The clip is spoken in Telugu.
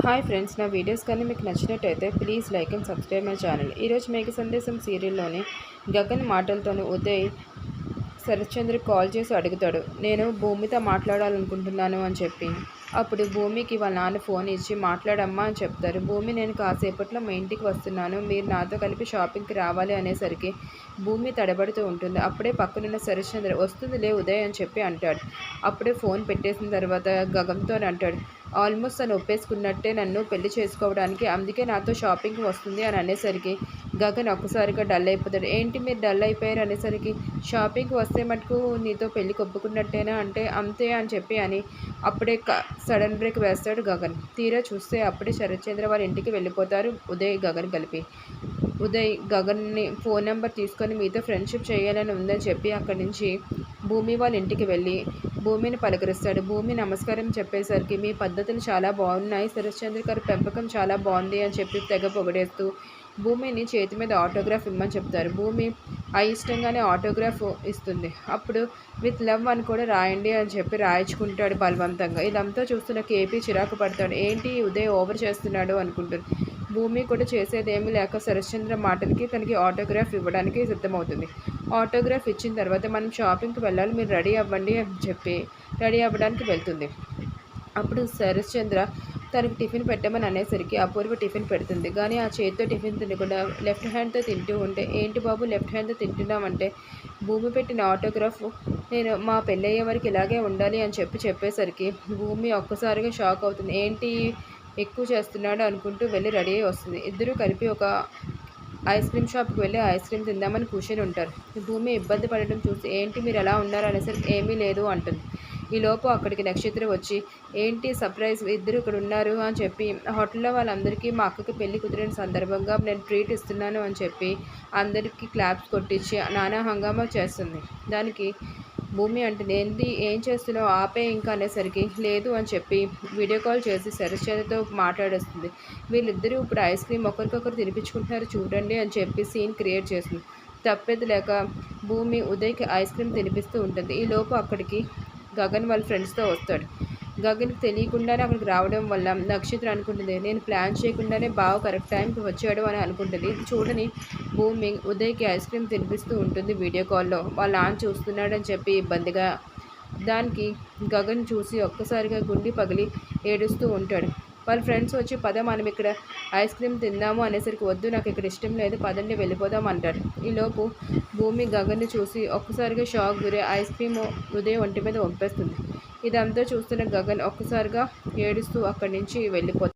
హాయ్ ఫ్రెండ్స్ నా వీడియోస్ కానీ మీకు నచ్చినట్టయితే please like and subscribe my channel. ఈరోజు మేఘ సందేశం సీరియల్లోని గగన్ మాటలతోనే ఉదయ్ శరత్చంద్ర కాల్ చేసి అడుగుతాడు నేను భూమితో మాట్లాడాలనుకుంటున్నాను అని చెప్పి. అప్పుడు భూమికి వాళ్ళ నాన్న ఫోన్ ఇచ్చి మాట్లాడమ్మా అని చెప్తారు. భూమి నేను కాసేపట్లో మా ఇంటికి వస్తున్నాను. మీరు నాతో కలిపి షాపింగ్కి రావాలి అనేసరికి భూమి తడబడుతూ ఉంటుంది. అప్పుడే పక్కనున్న శరత్చంద్ర వస్తుందిలే ఉదయ్ అని చెప్పి అంటాడు. అప్పుడే ఫోన్ పెట్టేసిన తర్వాత గగంతో అంటాడు ఆల్మోస్ట్ తను ఒప్పేసుకున్నట్టే నన్ను పెళ్ళి చేసుకోవడానికి అందుకే నాతో షాపింగ్కి వస్తుంది అని అనేసరికి గగన్ ఒక్కసారిగా డల్ అయిపోతాడు. ఏంటి మీరు డల్ అయిపోయారు? అనేసరికి షాపింగ్కి వస్తే మటుకు నీతో పెళ్ళి కొప్పుకున్నట్టేనా అంటే అంతే అని చెప్పి అని అప్పుడే సడన్ బ్రేక్ వేస్తాడు గగన్. తీరా చూస్తే అప్పుడే శరత్చంద్ర వారి ఇంటికి వెళ్ళిపోతారు ఉదయ్ గగన్ కలిపి. ఉదయ్ గగన్ని ఫోన్ నెంబర్ తీసుకొని మీతో ఫ్రెండ్షిప్ చేయాలని ఉందని చెప్పి అక్కడి నుంచి భూమి వాళ్ళ ఇంటికి వెళ్ళి భూమిని పలకరిస్తాడు. భూమి నమస్కారం చెప్పేసరికి మీ పద్ధతులు చాలా బాగున్నాయి. శరశ్చంద్ర గారి పెంపకం చాలా బాగుంది అని చెప్పి తెగ పొగడేస్తూ భూమిని చేతి మీద ఆటోగ్రాఫ్ ఇమ్మని చెప్తారు. భూమి ఆ ఇష్టంగానే ఆటోగ్రాఫ్ ఇస్తుంది. అప్పుడు విత్ లవ్ అని కూడా రాయండి అని చెప్పి రాయించుకుంటాడు బలవంతంగా. ఇదంతా చూస్తున్న కేపీ చిరాకు పడతాడు. ఏంటి ఉదయ్ ఓవర్ చేస్తున్నాడు అనుకుంటారు భూమి కూడా చేసేదేమీ లేక శరశ్చంద్ర మాటలకి తనకి ఆటోగ్రాఫ్ ఇవ్వడానికి సిద్ధమవుతుంది. ఆటోగ్రాఫ్ ఇచ్చిన తర్వాత మనం షాపింగ్కి వెళ్ళాలి మీరు రెడీ అవ్వండి అని చెప్పి రెడీ అవ్వడానికి వెళ్తుంది. అప్పుడు శరశ్చంద్ర తనకి టిఫిన్ పెట్టమని అనేసరికి అపూర్వ టిఫిన్ పెడుతుంది. కానీ ఆ చేతితో టిఫిన్ తినకుండా లెఫ్ట్ హ్యాండ్తో తింటూ ఉంటే ఏంటి బాబు లెఫ్ట్ హ్యాండ్తో తింటున్నామంటే భూమి పెట్టిన ఆటోగ్రాఫ్ నేను మా పెళ్ళయ్యే వరకు ఇలాగే ఉండాలి అని చెప్పి చెప్పేసరికి భూమి ఒక్కసారిగా షాక్ అవుతుంది. ఏంటి ఎక్కువ చేస్తున్నాడు అనుకుంటూ వెళ్ళి రెడీ అయ్యి వస్తుంది. ఇద్దరూ కలిపి ఒక ఐస్ క్రీమ్ షాప్కి వెళ్ళి ఐస్ క్రీమ్ తిందామని కూర్చొని ఉంటారు. భూమి ఇబ్బంది పడడం చూసి ఏంటి మీరు ఎలా ఉన్నారు? అనేసరికి ఏమీ లేదు అంటుంది. ఈలోపు అక్కడికి నక్షత్రం వచ్చి ఏంటి సర్ప్రైజ్? ఇద్దరు ఇక్కడ ఉన్నారు అని చెప్పి హోటల్లో వాళ్ళందరికీ మా అక్కకి పెళ్ళి కుదిరిన సందర్భంగా నేను ట్రీట్ ఇస్తున్నాను అని చెప్పి అందరికీ క్లాప్స్ కొట్టించి నానా హంగామా చేస్తుంది. దానికి భూమి అంటే ఏంటి ఏం చేస్తున్నావు? ఆపే ఇంకా అనేసరికి లేదు అని చెప్పి వీడియో కాల్ చేసి సరస్వతితో మాట్లాడేస్తుంది. వీళ్ళిద్దరూ ఇప్పుడు ఐస్ క్రీమ్ ఒకరికొకరు తినిపించుకుంటున్నారు చూడండి అని చెప్పి సీన్ క్రియేట్ చేస్తుంది. తప్పేది లేక భూమి ఉదయ్కి ఐస్ క్రీమ్ తినిపిస్తూ ఉంటుంది. ఈ లోపు అక్కడికి గగన్ వాళ్ళ ఫ్రెండ్స్తో వస్తాడు. గగన్కి తెలియకుండానే అక్కడికి రావడం వల్ల నక్షత్రం అనుకుంటుంది. నేను ప్లాన్ చేయకుండానే బాగా కరెక్ట్ టైంకి వచ్చాడు అని అనుకుంటుంది. చూడని భూమి ఉదయ్కి ఐస్ క్రీమ్ తినిపిస్తూ ఉంటుంది వీడియో కాల్లో. వాళ్ళ ఆన్ చూస్తున్నాడని చెప్పి ఇబ్బందిగా దానికి గగన్ చూసి ఒక్కసారిగా గుండి పగిలి ఏడుస్తూ ఉంటాడు. వాళ్ళ ఫ్రెండ్స్ వచ్చి పద మనం ఇక్కడ ఐస్ క్రీమ్ తిందాము అనేసరికి వద్దు నాకు ఇక్కడ ఇష్టం లేదు పదండి వెళ్ళిపోదాం అంటాడు ఈలోపు భూమి గగన్ని చూసి ఒక్కసారిగా షాక్ గురి ఐస్ క్రీమ్ ఉదయం ఒంటి మీద వంపేస్తుంది ఇదంతా చూస్తున్న గగన్ ఒక్కసారిగా ఏడుస్తూ అక్కడి నుంచి వెళ్ళిపోతాడు